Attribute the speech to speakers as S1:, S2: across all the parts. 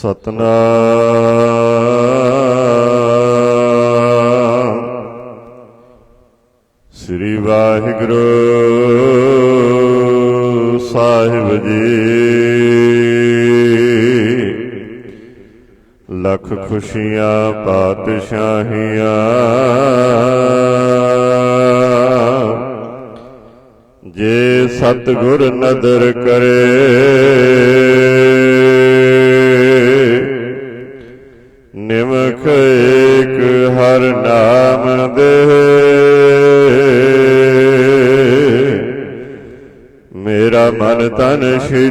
S1: ਸਤਨਾਮ। ਸ੍ਰੀ ਵਾਹਿਗੁਰੂ ਸਾਹਿਬ ਜੀ। ਲੱਖ ਖੁਸ਼ੀਆਂ ਪਾਤਸ਼ਾਹੀਆਂ। ਜੇ ਸਤਿਗੁਰ ਨਦਰ ਕਰੇ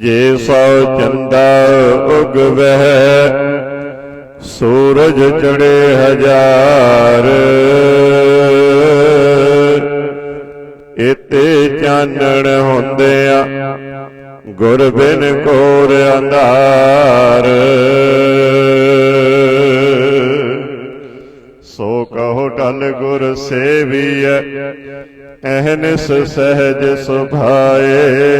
S1: ਜੇ ਸੋ ਚੰਦਾ ਉਗਵਹਿ ਸੂਰਜ ਚੜੇ ਹਜ਼ਾਰ। ਇਤੇ ਚਾਨਣ ਹੁੰਦਿਆ ਗੁਰ ਬਿਨ ਕੋਰ ਅੰਧਾਰ। ਸੋ ਕਹੋ ਟਲ ਗੁਰ ਸੇਵੀਐ ਅਹਨਿਸ ਸਹਿਜ ਸੁਭਾਏ।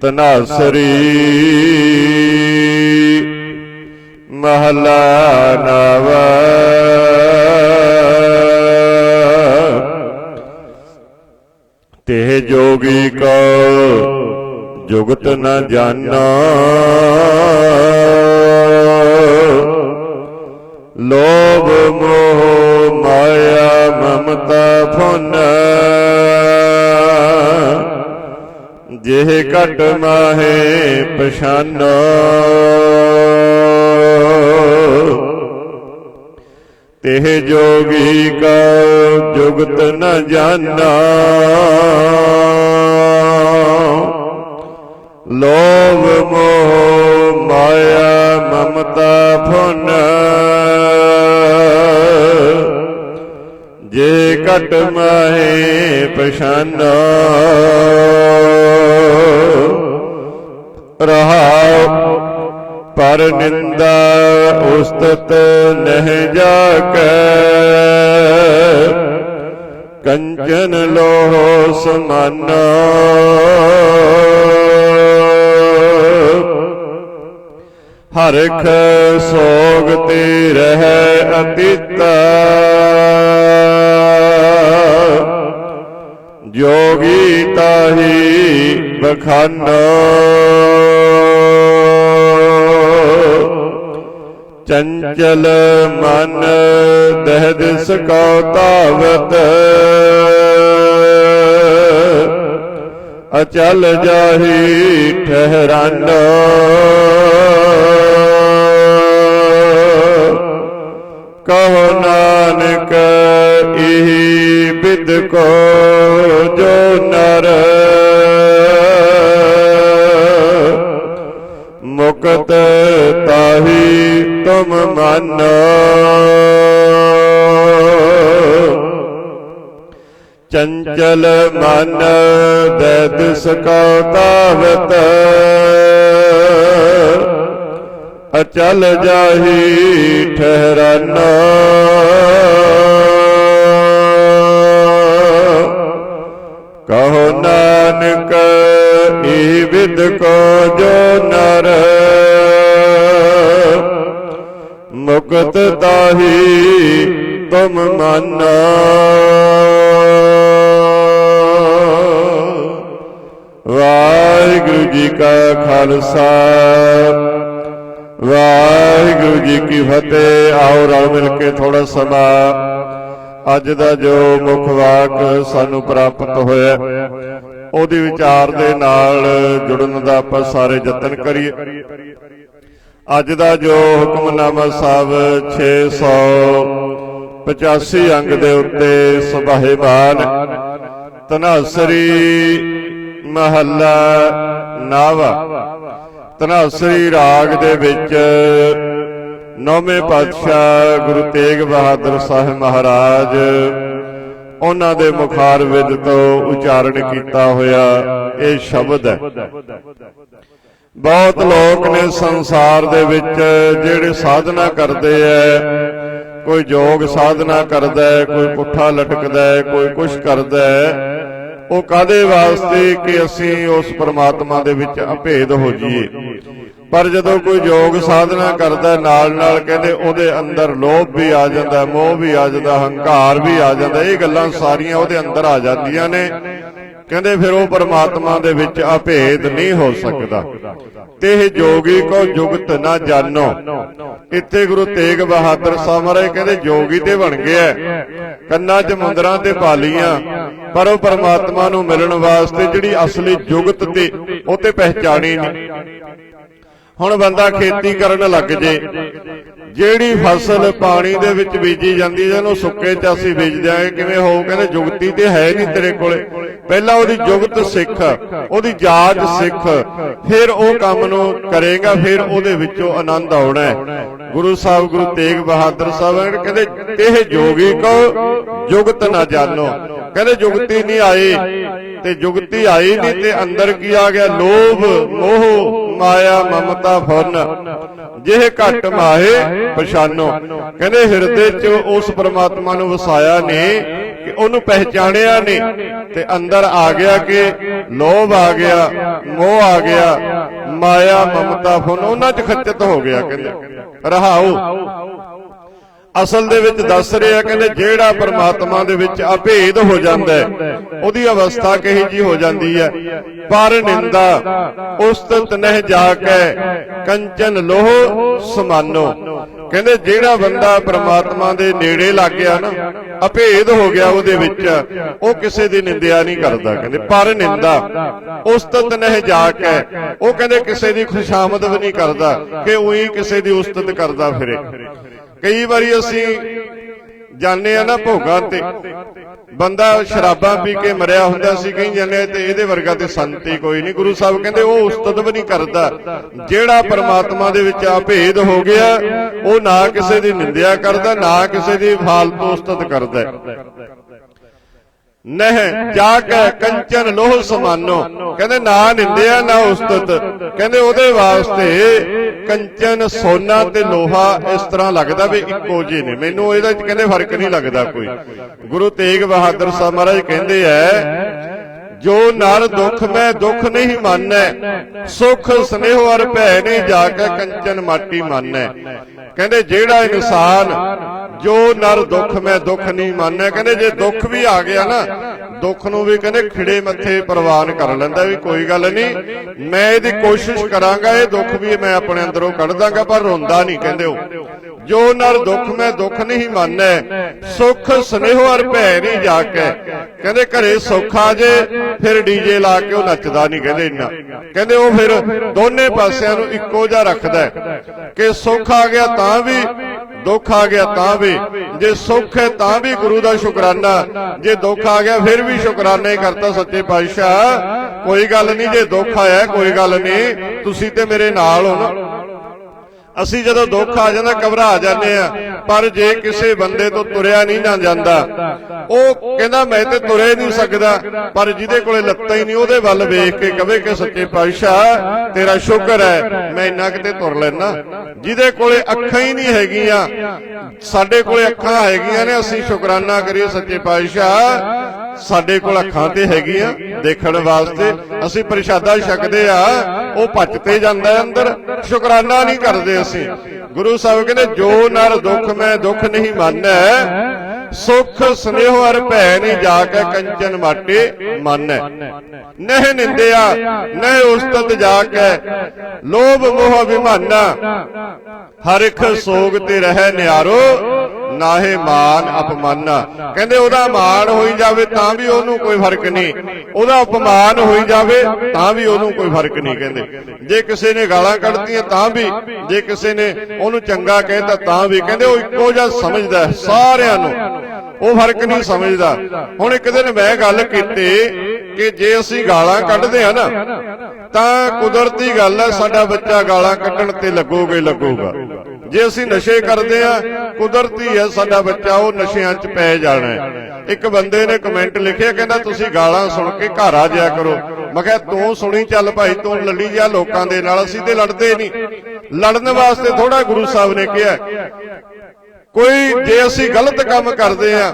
S1: ਤਨਾਸਰੀ ਮਹਲਾ ਨਵਾ। ਤੇ ਜੋਗੀ ਕੋ ਜੁਗਤ ਨ ਜਾਣਾ। ਲੋਭ ਮੋਹ ਮਾਇਆ ਮਮਤਾ ਫੁਨ। ਜਿਹ ਘਟ ਮਾਹੇ ਪਛਾਨੋ। ਤਿਹ ਜੋਗੀ ਕਾ ਜੁਗਤ ਨ ਜਾਣਾ। ਲੋਭ ਮੋਹ ਮਾਇਆ ਮਮਤਾ ਫੁਨ ਜੇ ਘਟ ਮਾਹੇ ਪਛਾਨੋ। ਰਹਾਉ ਪਰ ਨਿੰਦਾ ਉਸਤਤ ਨਹਿ ਜਾਕੈ ਕੰਚਨ ਲੋਹ ਸਮਾਨਾ। ਹਰਖ ਸੋਗ ਤੇ ਰਹਿ ਅਤੀਤਾ। ਜੋਗੀ ਤਾਹੀ ਬਖਾਨਾ ਚੰਚਲ ਮਨ ਦਹਿਦ ਸਕਉ ਤਾਵਤ ਅਚਲ ਜਾਹੀ ਠਹਿਰਾਨ ਕਹੋ ਨਾਨਕ ਇਹੀ ਬਿਦ ਕੋ ਜੋ ਨਰ ਮੁਕਤ ਤਾਹੀ ਤੁਮ ਮਾਨੋ। ਚੰਚਲ ਮਨ ਦਦ ਸਕਉ ਤਾਵਤ ਅਚਲ ਜਾਹੀ ਠਹਿਰਾਨਾ। ਈ ਕੋ ਜੋ ਨਰ ਮੁਕਤ ਤਾਹੀ ਤੁਮ ਮਾਨਾ। ਵਾਹਿਗੁਰੂ ਜੀ ਕਾ ਖਾਲਸਾ, ਵਾਹਿਗੁਰੂ ਜੀ ਕੀ ਫਤਿਹ। ਆਓ ਰਲ ਮਿਲ ਕੇ ਥੋੜਾ ਸਮਾਂ। ਅੱਜ ਦਾ ਜੋ ਮੁੱਖ ਵਾਕ ਸਾਨੂੰ ਪ੍ਰਾਪਤ ਹੋਇਆ ਉਹਦੀ ਵਿਚਾਰ ਦੇ ਨਾਲ ਜੁੜਨ ਦਾ ਆਪਾਂ ਸਾਰੇ ਯਤਨ ਕਰੀਏ। ਅੱਜ ਦਾ ਜੋ ਹੁਕਮਨਾਮਾ ਸਾਹਿਬ 685 ਅੰਗ ਦੇ ਉੱਤੇ ਸੁਭਾਏਮਾਨ ਤਨਾਸਰੀ ਮਹੱਲਾ ਨਾਵਾ। ਤਨਾਸਰੀ ਰਾਗ ਦੇ ਵਿੱਚ ਨੌਵੇਂ ਪਾਤਸ਼ਾਹ ਗੁਰੂ ਤੇਗ ਬਹਾਦਰ ਸਾਹਿਬ ਮਹਾਰਾਜ ਉਹਨਾਂ ਦੇ ਮੁਖਾਰ ਵਿਦ ਤੋਂ ਉਚਾਰਨ ਕੀਤਾ ਹੋਇਆ ਇਹ ਸ਼ਬਦ ਹੈ। ਬਹੁਤ ਲੋਕ ਨੇ ਸੰਸਾਰ ਦੇ ਵਿੱਚ ਜਿਹੜੇ ਸਾਧਨਾ ਕਰਦੇ ਐ। ਕੋਈ ਯੋਗ ਸਾਧਨਾ ਕਰਦਾ ਹੈ ਕੋਈ ਪੁੱਠਾ ਲਟਕਦਾ ਹੈ ਕੋਈ ਕੁਛ ਕਰਦਾ ਹੈ ਉਹ ਕਾਦੇ ਵਾਸਤੇ ਕਿ ਅਸੀਂ ਉਸ ਪਰਮਾਤਮਾ ਦੇ ਵਿੱਚ ਅਭੇਦ ਹੋ ਜਾਈਏ? ਪਰ ਜਦੋਂ ਕੋਈ ਯੋਗ ਸਾਧਨਾ ਕਰਦਾ ਨਾਲ ਨਾਲ ਕਹਿੰਦੇ ਉਹਦੇ ਅੰਦਰ ਲੋਭ ਵੀ ਆ ਜਾਂਦਾ ਮੋਹ ਵੀ ਆ ਜਾਂਦਾ ਹੰਕਾਰ ਵੀ ਆ ਜਾਂਦਾ ਇਹ ਗੱਲਾਂ ਸਾਰੀਆਂ ਉਹਦੇ ਅੰਦਰ ਆ ਜਾਂਦੀਆਂ ਨੇ। ਕਹਿੰਦੇ ਫਿਰ ਉਹ ਪਰਮਾਤਮਾ ਦੇ ਵਿੱਚ ਅਭੇਦ ਨਹੀਂ ਹੋ ਸਕਦਾ। ਤੇ ਇਹ ਜੋਗੀ ਕੋ ਜੁਗਤ ਨਾ ਜਾਣੋ। ਇੱਥੇ ਗੁਰੂ ਤੇਗ ਬਹਾਦਰ ਸਾਹਿਬ ਮਹਾਰਾਜ ਕਹਿੰਦੇ ਜੋਗੀ ਤੇ ਬਣ ਗਿਆ ਕੰਨਾਂ 'ਚ ਮੁੰਦਰਾਂ ਤੇ ਪਾਲੀਆਂ। ਪਰ ਉਹ ਪਰਮਾਤਮਾ ਨੂੰ ਮਿਲਣ ਵਾਸਤੇ ਜਿਹੜੀ ਅਸਲੀ ਜੁਗਤ ਤੇ ਉਹ ਤੇ ਪਹਿਚਾਣੀ ਨਹੀਂ। ਹੁਣ ਬੰਦਾ ਖੇਤੀ ਕਰਨ ਲੱਗ ਜੇ। ਜਿਹੜੀ ਫਸਲ ਪਾਣੀ ਦੇ ਵਿੱਚ ਬੀਜੀ ਜਾਂਦੀ ਹੈ ਉਹਨੂੰ ਸੁੱਕੇ ਚ ਅਸੀਂ ਬੀਜ ਦਿਆਂਗੇ ਕਿਵੇਂ ਹੋਊ? ਕਹਿੰਦੇ ਜੁਗਤੀ ਤੇ ਹੈ ਨਹੀਂ ਤੇਰੇ ਕੋਲੇ। ਪਹਿਲਾਂ ਉਹਦੀ ਜੁਗਤ ਸਿੱਖ ਉਹਦੀ ਜਾਚ ਸਿੱਖ। ਫਿਰ ਉਹ ਕੰਮ ਨੂੰ ਕਰੇਗਾ ਫਿਰ ਉਹਦੇ ਵਿੱਚੋਂ ਆਨੰਦ ਆਉਣਾ ਗੁਰੂ ਸਾਹਿਬ ਗੁਰੂ ਤੇਗ ਬਹਾਦਰ ਸਾਹਿਬ ਕਹਿੰਦੇ ਇਹ ਜੋਗੀ ਕੋ ਜੁਗਤ ਨਾ ਜਾਣੋ ਕਹਿੰਦੇ ਜੁਗਤੀ ਨਹੀਂ ਆਈ। ਤੇ ਜੁਗਤੀ ਆਈ ਨਹੀਂ ਤੇ ਅੰਦਰ ਕੀ ਆ ਗਿਆ? ਲੋਭ, ਮੋਹ, ਮਾਇਆ, ਮਮਤਾ ਫੁਰਨ ਜਿਹੇ ਘਟ ਮਾਹੇ, ਪਛਾਨੋ। ਕਹਿੰਦੇ ਹਿਰਦੇ 'ਚ ਉਸ ਪ੍ਰਮਾਤਮਾ ਨੂੰ ਵਸਾਇਆ ਨੇ ਕਿ ਉਹਨੂੰ ਪਹਿਚਾਣਿਆ ਨਹੀਂ। ਤੇ ਅੰਦਰ ਆ ਗਿਆ ਕਿ ਲੋਭ ਆ ਗਿਆ, ਮੋਹ ਆ ਗਿਆ, ਮਾਇਆ, ਮਮਤਾ ਫੁਰਨ ਉਹਨਾਂ 'ਚ ਖੱਚਤ ਹੋ ਗਿਆ, ਕਹਿੰਦੇ। ਰਹਾਓ ਅਸਲ ਦੇ ਵਿੱਚ ਦੱਸ ਰਿਹਾ ਕਹਿੰਦੇ ਜਿਹੜਾ ਪਰਮਾਤਮਾ ਦੇ ਵਿੱਚ ਅਭੇਦ ਹੋ ਜਾਂਦਾ ਉਹਦੀ ਅਵਸਥਾ ਕਹੀ ਜੀ ਹੋ ਜਾਂਦੀ ਹੈ? ਪਰ ਨਿੰਦਾ, ਉਸਤਤ ਨਹਿ ਜਾ ਕੇ ਕੰਚਨ ਲੋਹ ਸਮਾਨੋ। ਕਹਿੰਦੇ ਜਿਹੜਾ ਬੰਦਾ ਪ੍ਰਮਾਤਮਾ ਦੇ ਨੇੜੇ ਲੱਗ ਗਿਆ ਨਾ, ਅਭੇਦ ਹੋ ਗਿਆ ਉਹਦੇ ਵਿੱਚ, ਉਹ ਕਿਸੇ ਦੀ ਨਿੰਦਿਆ ਨਹੀਂ ਕਰਦਾ। ਕਹਿੰਦੇ ਪਰ ਨਿੰਦਾ, ਉਸਤਤ ਨਹਿ ਜਾ ਕੇ ਉਹ ਕਹਿੰਦੇ ਕਿਸੇ ਦੀ ਖੁਸ਼ਾਮਦ ਵੀ ਨਹੀਂ ਕਰਦਾ, ਕਿ ਉਹੀ ਕਿਸੇ ਦੀ ਉਸਤਤ ਕਰਦਾ ਫਿਰੇ। ਕਈ ਵਾਰੀ ਅਸੀਂ ਜਾਣਦੇ ਆ ਨਾ ਭੋਗਾਂ ਤੇ। ਬੰਦਾ ਸ਼ਰਾਬਾਂ ਪੀ ਕੇ ਮਰਿਆ ਹੁੰਦਾ ਸੀ ਕਹੀਂ ਜਾਂਦੇ ਆ ਤੇ ਇਹਦੇ ਵਰਗਾ ਤੇ ਸੰਤੀ ਕੋਈ ਨਹੀਂ। ਗੁਰੂ ਸਾਹਿਬ ਕਹਿੰਦੇ ਉਹ ਉਸਤਤ ਵੀ ਨਹੀਂ ਕਰਦਾ। ਜਿਹੜਾ ਪਰਮਾਤਮਾ ਦੇ ਵਿੱਚ ਅਭੇਦ ਹੋ ਗਿਆ, ਉਹ ਨਾ ਕਿਸੇ ਦੀ ਨਿੰਦਿਆ ਕਰਦਾ, ਨਾ ਕਿਸੇ ਦੀ ਫਾਲਤੂ ਉਸਤਤ ਕਰਦਾ। ਨਹਿ ਜਾ ਕੰਚਨ ਲੋਹ ਸਮਾਨੋ। ਕਹਿੰਦੇ ਨਾ ਨਿੰਦਿਆ, ਨਾ ਉਸਤਤ। ਕਹਿੰਦੇ ਉਹਦੇ ਵਾਸਤੇ ਕੰਚਨ, ਸੋਨਾ ਤੇ ਲੋਹਾ ਇਸ ਤਰ੍ਹਾਂ ਲੱਗਦਾ ਵੀ ਇੱਕੋ ਜਿਹੇ ਨੇ। ਮੈਨੂੰ ਇਹਦਾ ਕਹਿੰਦੇ ਫ਼ਰਕ ਨਹੀਂ ਲੱਗਦਾ ਕੋਈ। ਗੁਰੂ ਤੇਗ ਬਹਾਦਰ ਸਾਹਿਬ ਮਹਾਰਾਜ ਕਹਿੰਦੇ ਐ, ਜੋ ਨਰ ਦੁੱਖ ਮੈਂ, ਦੁੱਖ ਨਹੀਂ ਮੰਨੈ। ਸੁਖ, ਸਨੇਹ ਅਰ ਭੈ ਨਹੀਂ ਜਾ ਕੇ ਕੰਚਨ ਮਾਟੀ ਮੰਨੈ। ਕਹਿੰਦੇ ਜਿਹੜਾ ਇਨਸਾਨ ਜੋ ਨਰ ਦੁੱਖ ਮੈਂ ਦੁੱਖ ਨਹੀਂ ਮੰਨਿਆ, ਕਹਿੰਦੇ ਜੇ ਦੁੱਖ ਵੀ ਆ ਗਿਆ ਨਾ, ਦੁੱਖ ਨੂੰ ਵੀ ਕਹਿੰਦੇ ਖਿੜੇ ਮੱਥੇ ਪ੍ਰਵਾਨ ਕਰ ਲੈਂਦਾ ਵੀ ਕੋਈ ਗੱਲ ਨਹੀਂ, ਮੈਂ ਇਹਦੀ ਕੋਸ਼ਿਸ਼ ਕਰਾਂਗਾ, ਇਹ ਦੁੱਖ ਵੀ ਮੈਂ ਆਪਣੇ ਅੰਦਰੋਂ ਕੱਢ ਦਾਂਗਾ, ਪਰ ਰੋਂਦਾ ਨਹੀਂ ਕਹਿੰਦੇ ਉਹ। ਜੋ ਨਰ ਦੁੱਖ ਮੈਂ ਦੁੱਖ ਨਹੀਂ ਮੰਨੈ ਸੁਖ ਸਨੇਹ ਅਰ ਭੈ ਨਹੀਂ ਜਾ ਕੇ ਕਹਿੰਦੇ ਘਰੇ ਸੁੱਖ ਆ ਜੇ, ਫਿਰ ਡੀਜੇ ਲਾ ਕੇ ਉਹ ਨੱਚਦਾ ਨਹੀਂ ਕਹਿੰਦੇ ਇੰਨਾ। ਕਹਿੰਦੇ ਉਹ ਫਿਰ ਦੋਨੇ ਪਾਸਿਆਂ ਨੂੰ ਇੱਕੋ ਜਿਹਾ ਰੱਖਦਾ ਕਿ ਸੁੱਖ ਆ ਗਿਆ ਤਾਂ ਵੀ ਦੁੱਖ ਆ ਗਿਆ ਤਾਂ ਵੀ। ਜੇ ਸੁੱਖ ਹੈ ਤਾਂ ਵੀ ਗੁਰੂ ਦਾ ਸ਼ੁਕਰਾਨਾ। ਜੇ ਦੁੱਖ ਆ ਗਿਆ ਫਿਰ ਵੀ ਸ਼ੁਕਰਾਨਾ ਹੀ ਕਰਤਾ ਸੱਚੇ ਪਾਤਸ਼ਾਹ। ਕੋਈ ਗੱਲ ਨਹੀਂ, ਜੇ ਦੁੱਖ ਆਇਆ ਕੋਈ ਗੱਲ ਨਹੀਂ। ਤੁਸੀਂ ਤੇ ਮੇਰੇ ਨਾਲ ਹੋ ਨਾ ਅਸੀਂ ਜਦੋਂ ਦੁੱਖ ਆ ਜਾਂਦਾ ਘਬਰਾ ਜਾਂਦੇ ਆ। ਪਰ ਜੇ ਕਿਸੇ ਬੰਦੇ ਤੋਂ ਤੁਰਿਆ ਨਹੀਂ ਨਾ ਜਾਂਦਾ ਉਹ ਕਹਿੰਦਾ ਮੈਂ ਤੇ ਤੁਰੇ ਨਹੀਂ ਸਕਦਾ ਪਰ ਜਿਹਦੇ ਕੋਲੇ ਲੱਤਾਂ ਹੀ ਨਹੀਂ ਉਹਦੇ ਵੱਲ ਵੇਖ ਕੇ ਕਵੇ ਕਿ ਸੱਚੇ ਪਾਤਸ਼ਾਹ ਤੇਰਾ ਸ਼ੁਕਰ ਹੈ ਮੈਂ ਇੰਨਾ ਕਿਤੇ ਤੁਰ ਲੈਣਾ ਜਿਹਦੇ ਕੋਲੇ ਅੱਖਾਂ ਹੀ ਨਹੀਂ ਹੈਗੀਆਂ ਸਾਡੇ ਕੋਲੇ ਅੱਖਾਂ ਹੈਗੀਆਂ ਨੇ ਅਸੀਂ ਸ਼ੁਕਰਾਨਾ ਕਰੀਏ ਸੱਚੇ ਪਾਤਸ਼ਾਹ। ਸਾਡੇ ਕੋਲ ਅੱਖਾਂ ਤੇ ਹੈਗੀਆਂ ਦੇਖਣ ਵਾਸਤੇ। ਅਸੀਂ ਪ੍ਰਸ਼ਾਦਾ ਛਕਦੇ ਆ ਉਹ ਪਚਤੇ ਜਾਂਦਾ ਹੈ ਅੰਦਰ। ਸ਼ੁਕਰਾਨਾ ਨਹੀਂ ਕਰਦੇ ਅਸੀਂ। ਗੁਰੂ ਸਾਹਿਬ ਕਹਿੰਦੇ ਜੋ ਨਰ ਦੁੱਖ ਮੈਂ ਦੁੱਖ ਨਹੀਂ ਮੰਨੈ ਸੁਖ ਸਨੇਹ ਅਰ ਭੈ ਨਹੀਂ ਜਾ ਕੇ ਕੰਚਨ ਮਾਟੇ ਮੰਨੈ। ਨਹਿ ਨਿੰਦਿਆ ਨਹਿ ਉਸਤਤ ਜਾ ਕੇ ਲੋਭ ਮੋਹ ਅਭਿਮਾਨਾ। ਹਰਿਖ ਸੋਗ ਤੇ ਰਹਿ ਨਿਆਰੋ ਨਾਹੇ ਮਾਨ ਅਪਮਾਨਾ। ਕਹਿੰਦੇ ਉਹਦਾ ਮਾਣ ਹੋਈ ਜਾਵੇ ਤਾਂ ਵੀ ਉਹਨੂੰ ਕੋਈ ਫ਼ਰਕ ਨਹੀਂ। ਉਹਦਾ ਅਪਮਾਨ ਹੋਈ ਜਾਵੇ ਤਾਂ ਵੀ ਉਹਨੂੰ ਕੋਈ ਫ਼ਰਕ ਨਹੀਂ ਕਹਿੰਦੇ। ਜੇ ਕਿਸੇ ਨੇ ਗਾਲਾਂ ਕੱਢਤੀਆਂ ਤਾਂ ਵੀ, ਜੇ ਕਿਸੇ ਨੇ ਉਹਨੂੰ ਚੰਗਾ ਕਹਿਤਾ ਤਾਂ ਵੀ। ਕਹਿੰਦੇ ਉਹ ਇੱਕੋ ਜਿਹਾ ਸਮਝਦਾ ਸਾਰਿਆਂ ਨੂੰ। ਉਹ ਫ਼ਰਕ ਨਹੀਂ ਸਮਝਦਾ। ਹੁਣ ਇੱਕ ਦਿਨ ਮੈਂ ਗੱਲ ਕੀਤੀ ਕਿ ਜੇ ਅਸੀਂ ਗਾਲਾਂ ਕੱਢਦੇ ਆ ਨਾ, ਤਾਂ ਕੁਦਰਤੀ ਗੱਲ ਹੈ ਸਾਡਾ ਬੱਚਾ ਗਾਲਾਂ ਕੱਢਣ ਤੇ ਲੱਗੋਗੇ ਹੀ ਲੱਗੂਗਾ। ਜੇ ਅਸੀਂ ਨਸ਼ੇ ਕਰਦੇ ਆ ਕੁਦਰਤੀ ਹੈ ਸਾਡਾ ਬੱਚਾ, ਉਹ ਨਸ਼ਿਆਂ 'ਚ ਪੈ ਜਾਣਾ ਹੈ। ਇੱਕ ਬੰਦੇ ਨੇ ਕਮੈਂਟ ਲਿਖਿਆ, ਕਹਿੰਦਾ ਤੁਸੀਂ ਗਾਲਾਂ ਸੁਣ ਕੇ ਘਰ ਆ ਜਾਇਆ ਕਰੋ। ਮੈਂ ਕਿਹਾ, ਤੂੰ ਸੁਣੀ ਚੱਲ ਭਾਈ, ਤੂੰ ਲੜੀ ਜਾ ਲੋਕਾਂ ਦੇ ਨਾਲ, ਅਸੀਂ ਤੇ ਲੜਦੇ ਨਹੀਂ। ਲੜਨ ਵਾਸਤੇ ਥੋੜਾ ਗੁਰੂ ਸਾਹਿਬ ਨੇ ਕਿਹਾ, ਕੋਈ ਜੇ ਅਸੀਂ ਗਲਤ ਕੰਮ ਕਰਦੇ ਆ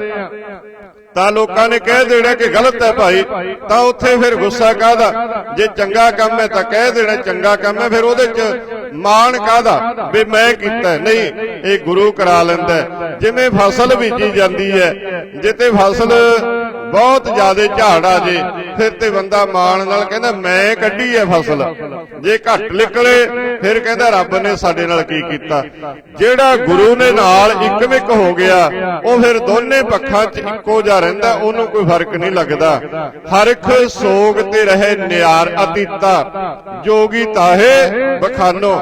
S1: ਤਾਂ ਲੋਕਾਂ ਨੇ ਕਹਿ ਦੇਣਾ ਕਿ ਗਲਤ ਹੈ ਭਾਈ। ਤਾਂ ਉੱਥੇ ਫਿਰ ਗੁੱਸਾ ਕਾਹਦਾ? ਜੇ ਚੰਗਾ ਕੰਮ ਹੈ ਤਾਂ ਕਹਿ ਦੇਣਾ, ਚੰਗਾ ਕੰਮ ਹੈ, ਫਿਰ ਉਹਦੇ 'ਚ ਮਾਣ ਕਾਹਦਾ? ਵੀ ਮੈਂ ਕੀਤਾ ਨਹੀਂ, ਇਹ ਗੁਰੂ ਕਰਾ ਲੈਂਦਾ ਜਿਵੇਂ ਫਸਲ ਬੀਜੀ ਜਾਂਦੀ ਹੈ ਜਿੱਤੇ ਫਸਲ ਬਹੁਤ ਜ਼ਿਆਦਾ ਝਾੜ ਆ ਜੇ। ਫਿਰ ਤੇ ਬੰਦਾ ਮਾਣ ਨਾਲ ਕਹਿੰਦਾ ਮੈਂ ਕੱਢੀ ਹੈ ਫਸਲ। ਜੇ ਘੱਟ ਨਿਕਲੇ ਫਿਰ ਕਹਿੰਦਾ ਰੱਬ ਨੇ ਸਾਡੇ ਨਾਲ ਕੀ ਕੀਤਾ? ਜਿਹੜਾ ਗੁਰੂ ਨੇ ਨਾਲ ਇੱਕਮਿਕ ਹੋ ਗਿਆ ਉਹ ਫਿਰ ਦੋਨੇ ਪੱਖਾਂ 'ਚ ਇੱਕੋ ਜਿਹਾ ਰਹਿੰਦਾ ਉਹਨੂੰ ਕੋਈ ਫ਼ਰਕ ਨਹੀਂ ਲੱਗਦਾ। ਹਰਖ ਸੋਗ ਤੇ ਰਹੇ ਨਿਆਰ ਅਤੀਤਾ। ਜੋਗੀ ਤਾਹੇ ਬਖਾਨੋ।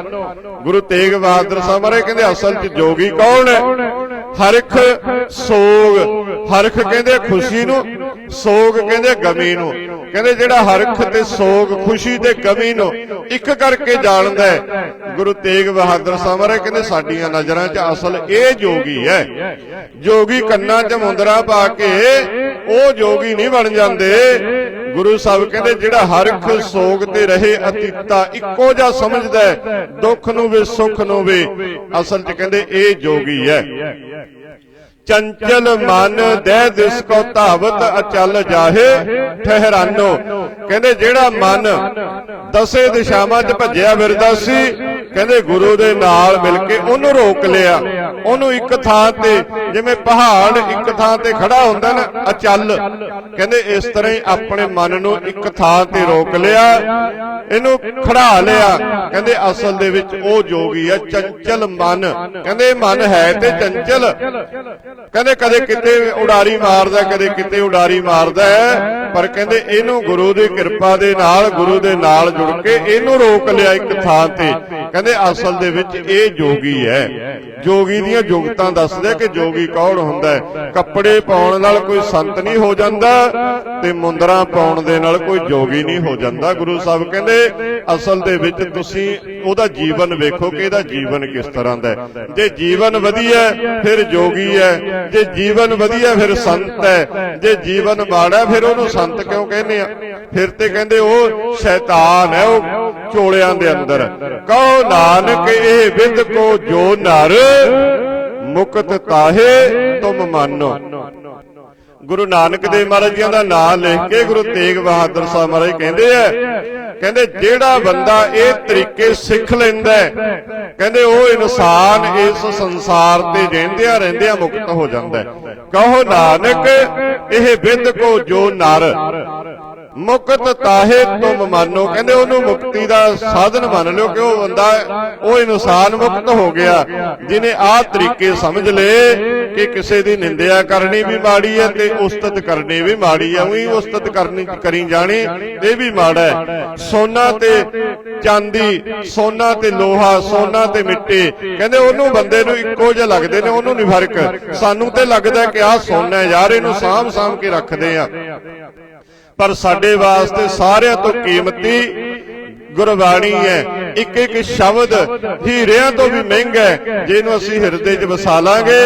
S1: ਗੁਰੂ ਤੇਗ ਬਹਾਦਰ ਸਾਹਿਬ ਮਹਾਰਾਜ ਕਹਿੰਦੇ ਅਸਲ 'ਚ ਜੋਗੀ ਕੌਣ ਹੈ? ਹਰਖ ਸੋਗ ਹਰਖ ਕਹਿੰਦੇ ਖੁਸ਼ੀ ਨੂੰ ਸੋਗ ਕਹਿੰਦੇ ਗਮੀ ਨੂੰ। ਕਹਿੰਦੇ ਜਿਹੜਾ ਹਰਖ ਤੇ ਸੋਗ, ਖੁਸ਼ੀ ਤੇ ਗਮੀ ਨੂੰ ਇੱਕ ਕਰਕੇ ਜਾਣਦਾ ਹੈ, ਗੁਰੂ ਤੇਗ ਬਹਾਦਰ ਸਾਹਿਬ ਕਹਿੰਦੇ ਸਾਡੀਆਂ ਨਜ਼ਰਾਂ 'ਚ ਅਸਲ ਇਹ ਜੋਗੀ ਹੈ। ਜੋਗੀ ਕੰਨਾਂ 'ਚ ਮੁੰਦਰਾ ਪਾ ਕੇ ਉਹ ਜੋਗੀ ਨਹੀਂ ਬਣ ਜਾਂਦੇ। ਗੁਰੂ ਸਾਹਿਬ ਕਹਿੰਦੇ ਜਿਹੜਾ ਹਰਖ ਸੋਗ ਤੇ ਰਹੇ ਅਤੀਤਾ, ਇੱਕੋ ਜਿਹਾ ਸਮਝਦਾ ਦੁੱਖ ਨੂੰ ਵੀ, ਸੁੱਖ ਨੂੰ ਵੀ, ਅਸਲ 'ਚ ਕਹਿੰਦੇ ਇਹ ਜੋਗੀ ਹੈ। ਚੰਚਲ ਮਨ ਦੇਹ ਦਿਸ ਕੋ ਧਾਵਤ ਅਚਲ ਜਾਹੇ, ਠਹਿਰਾਨੋ। ਕਹਿੰਦੇ, ਜਿਹੜਾ ਮਨ ਦਸੇ ਦਿਸ਼ਾਵਾਂ 'ਚ ਭੱਜਿਆ ਫਿਰਦਾ ਸੀ, ਕਹਿੰਦੇ, ਗੁਰੂ ਦੇ ਨਾਲ ਮਿਲ ਕੇ ਉਹਨੂੰ ਰੋਕ ਲਿਆ। ਉਹਨੂੰ ਇੱਕ ਥਾਂ ਤੇ ਜਿਵੇਂ ਪਹਾੜ ਇੱਕ ਥਾਂ ਤੇ ਖੜਾ ਹੁੰਦਾ ਨਾ ਅਚਲ। ਕਹਿੰਦੇ ਇਸ ਤਰ੍ਹਾਂ ਹੀ ਆਪਣੇ ਮਨ ਨੂੰ ਇੱਕ ਥਾਂ ਤੇ ਰੋਕ ਲਿਆ ਇਹਨੂੰ ਖੜਾ ਲਿਆ। ਕਹਿੰਦੇ ਅਸਲ ਦੇ ਵਿੱਚ ਉਹ ਜੋਗੀ ਹੈ ਚੰਚਲ ਮਨ। ਕਹਿੰਦੇ ਮਨ ਹੈ ਤੇ ਚੰਚਲ। ਕਹਿੰਦੇ ਕਦੇ ਕਿਤੇ ਉਡਾਰੀ ਮਾਰਦਾ ਕਦੇ ਕਿਤੇ ਉਡਾਰੀ ਮਾਰਦਾ ਪਰ ਕਹਿੰਦੇ ਇਹਨੂੰ ਗੁਰੂ ਦੀ ਕਿਰਪਾ ਦੇ ਨਾਲ ਗੁਰੂ ਦੇ ਨਾਲ ਜੁੜ ਕੇ ਇਹਨੂੰ ਰੋਕ ਲਿਆ ਇੱਕ ਥਾਂ ਤੇ। ਕਹਿੰਦੇ ਅਸਲ ਦੇ ਵਿੱਚ ਇਹ ਜੋਗੀ ਹੈ। ਜੋਗੀ ਦੀਆਂ ਯੋਗਤਾਂ ਦੱਸਦੇ ਕਿ ਜੋਗੀ ਕੌਣ ਹੁੰਦਾ ਹੈ? ਕੱਪੜੇ ਪਾਉਣ ਨਾਲ ਕੋਈ ਸੰਤ ਨਹੀਂ ਹੋ ਜਾਂਦਾ ਤੇ ਮੁੰਦਰਾ ਪਾਉਣ ਦੇ ਨਾਲ ਕੋਈ ਜੋਗੀ ਨਹੀਂ ਹੋ ਜਾਂਦਾ। ਗੁਰੂ ਸਾਹਿਬ ਕਹਿੰਦੇ, ਅਸਲ ਦੇ ਵਿੱਚ ਤੁਸੀਂ ਉਹਦਾ ਜੀਵਨ ਵੇਖੋ ਕਿ ਇਹਦਾ ਜੀਵਨ ਕਿਸ ਤਰ੍ਹਾਂ ਦਾ ਹੈ। ਜੇ ਜੀਵਨ ਵਧੀਆ ਫਿਰ ਜੋਗੀ ਹੈ। ਜੇ ਜੀਵਨ ਵਧੀਆ, ਫਿਰ ਸੰਤ ਹੈ। ਜੇ ਜੀਵਨ ਮਾੜਾ, ਫਿਰ ਉਹਨੂੰ ਸੰਤ ਕਿਉਂ ਕਹਿੰਦੇ ਆ? ਫਿਰ ਤੇ ਕਹਿੰਦੇ ਉਹ ਸ਼ੈਤਾਨ ਹੈ, ਉਹ ਚੋਲਿਆਂ ਦੇ ਅੰਦਰ। ਕਹੋ ਨਾਨਕ, ਇਹ ਵਿਦ ਕੋ ਜੋ ਨਰ, ਮੁਕਤ ਤਾਹੇ ਤੁਮ ਮਾਨੋ। ਗੁਰੂ ਨਾਨਕ ਦੇਵ ਮਹਾਰਾਜ ਜੀ ਦਾ ਨਾਮ ਲਿਖ ਕੇ ਗੁਰੂ ਤੇਗ ਬਹਾਦਰ ਸਾਹਿਬ ਮਹਾਰਾਜ ਕਹਿੰਦੇ ਆ, ਕਹਿੰਦੇ ਜਿਹੜਾ ਬੰਦਾ ਇਹ ਤਰੀਕੇ ਸਿੱਖ ਲੈਂਦਾ ਕਹਿੰਦੇ ਉਹ ਇਨਸਾਨ ਇਸ ਸੰਸਾਰ ਤੇ ਰਹਿੰਦਿਆਂ ਰਹਿੰਦਿਆਂ ਮੁਕਤ ਹੋ ਜਾਂਦਾ ਕਹੋ ਨਾਨਕ, ਇਹ ਬਿੰਦ ਕੋ ਜੋ ਨਰ ਮੁਕਤ ਤਾਹੇ ਤੁਮ ਮੰਨੋ। ਕਹਿੰਦੇ ਉਹਨੂੰ ਮੁਕਤੀ ਦਾ ਸਾਧਨ ਮੰਨ ਲਿਓ ਕਿ ਉਹ ਬੰਦਾ ਉਹ ਇਨਸਾਨ ਮੁਕਤ ਹੋ ਗਿਆ ਜਿਨੇ ਆਹ ਤਰੀਕੇ ਸਮਝ ਲਏ ਕਿ ਕਿਸੇ ਦੀ ਨਿੰਦਿਆ ਕਰਨੀ ਵੀ ਮਾੜੀ ਹੈ ਤੇ ਉਸਤਤ ਕਰਨੀ ਵੀ ਮਾੜੀ ਹੈ। ਉਹੀ ਉਸਤਤ ਕਰਨੀ, ਕਰੀ ਜਾਣੀ, ਇਹ ਵੀ ਮਾੜਾ ਹੈ। ਸੋਨਾ ਤੇ ਚਾਂਦੀ, ਸੋਨਾ ਤੇ ਲੋਹਾ, ਸੋਨਾ ਤੇ ਮਿੱਟੀ, ਕਹਿੰਦੇ ਉਹਨੂੰ ਬੰਦੇ ਨੂੰ ਇੱਕੋ ਜਿਹਾ ਲੱਗਦੇ ਨੇ, ਉਹਨੂੰ ਨਹੀਂ ਫ਼ਰਕ। ਸਾਨੂੰ ਤੇ ਲੱਗਦਾ ਕਿ ਆਹ ਸੋਨਾ ਯਾਰ, ਇਹਨੂੰ ਸਾਂਭ ਸਾਂਭ ਕੇ ਰੱਖਦੇ ਆ ਪਰ ਸਾਡੇ ਵਾਸਤੇ ਸਾਰਿਆਂ ਤੋਂ ਕੀਮਤੀ ਗੁਰਬਾਣੀ ਹੈ। ਇੱਕ ਇੱਕ ਸ਼ਬਦ ਹੀਰਿਆਂ ਤੋਂ ਵੀ ਮਹਿੰਗਾ ਹੈ ਜਿਹਨੂੰ ਅਸੀਂ ਹਿਰਦੇ 'ਚ ਵਸਾ ਲਾਂਗੇ।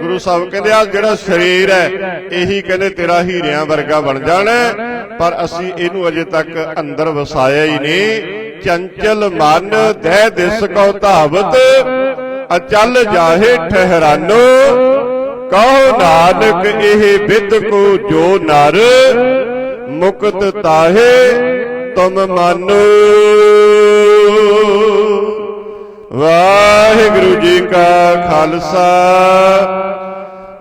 S1: ਗੁਰੂ ਸਾਹਿਬ ਕਹਿੰਦੇ ਆ ਜਿਹੜਾ ਸਰੀਰ ਹੈ ਇਹੀ ਕਹਿੰਦੇ ਤੇਰਾ ਹੀਰਿਆਂ ਵਰਗਾ ਬਣ ਜਾਣਾ। ਪਰ ਅਸੀਂ ਇਹਨੂੰ ਅਜੇ ਤੱਕ ਅੰਦਰ ਵਸਾਇਆ ਹੀ ਨਹੀਂ। ਚੰਚਲ ਮਨ ਦਹਿ ਦਿਸ ਕੋ ਧਾਵਤ ਅਚਲ ਜਾਹੇ ਠਹਿਰਾਨੋ। ਕਹੋ ਨਾਨਕ ਇਹ ਬਿਦ ਕੋ ਜੋ ਨਰ। ਮੁਕਤ ਤਾਹੇ ਤੁਮ ਮਾਨੋ। ਵਾਹਿਗੁਰੂ ਜੀ ਕਾ ਖਾਲਸਾ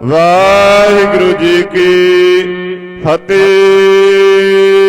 S1: ਵਾਹਿਗੁਰੂ ਜੀ ਕੀ ਫਤਿਹ।